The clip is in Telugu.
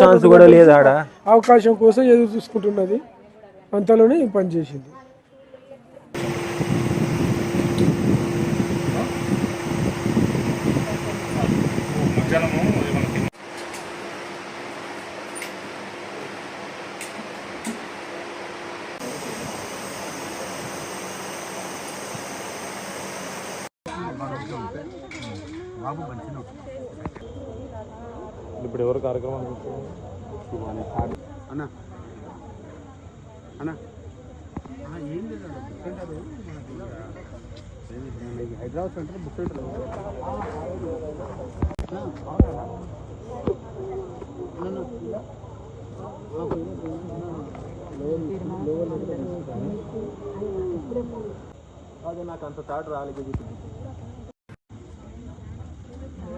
ఛాన్స్ కూడా లేదు ఆడ. అవకాశం కోసం ఎదురు చూసుకుంటున్నది. అంతలోనే ఈ పని చేసింది ఇప్పుడు ఎవరు కార్యక్రమం అన్న అన్న. హైదరాబాద్ సెంటర్ బుక్ సెంటర్ అదే. నాకు అంత థాట్ రాలేదు.